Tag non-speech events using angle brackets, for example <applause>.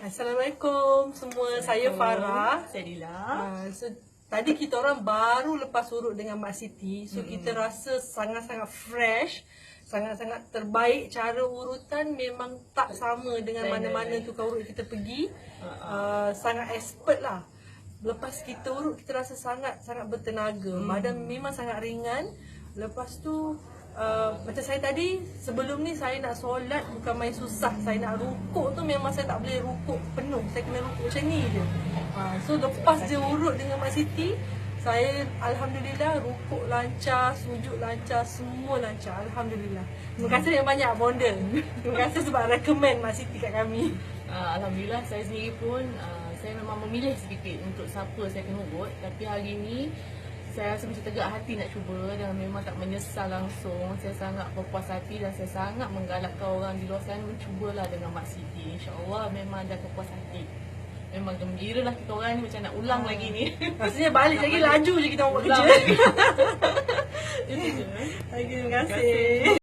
Assalamualaikum semua. Saya Farah. Saya Dila. Uh, so, tadi kita orang baru lepas urut dengan Mak Siti. So mm-hmm. kita rasa sangat-sangat fresh. Sangat-sangat terbaik cara urutan memang tak sama dengan mana-mana tukar urut kita pergi. Uh, sangat expert lah. Lepas kita urut kita rasa sangat sangat bertenaga. Badan memang sangat ringan. Lepas tu Uh, macam saya tadi sebelum ni saya nak solat bukan main susah. Saya nak rukuk tu memang saya tak boleh rukuk penuh. Saya kena rukuk macam ni je. Uh, so lepas dia urut dengan Mak Siti saya Alhamdulillah rukuk lancar, sujud lancar, semua lancar. Alhamdulillah. Terima kasih yang banyak Bonda Terima kasih sebab recommend Mak Siti kat kami. Uh, Alhamdulillah saya sendiri pun uh, saya memang memilih sedikit untuk siapa saya kena urut tapi hari ini saya rasa macam tegak hati nak cuba dan memang tak menyesal langsung. Saya sangat berpuas hati dan saya sangat menggalakkan orang di luar sana mencubalah dengan Mak Siti. InsyaAllah memang ada berpuas hati. Memang gembira lah kita orang ni macam nak ulang lagi ni. Maksudnya balik lagi laju je kita buat Ulang kerja. lagi. <laughs> Itu je. Okay, terima kasih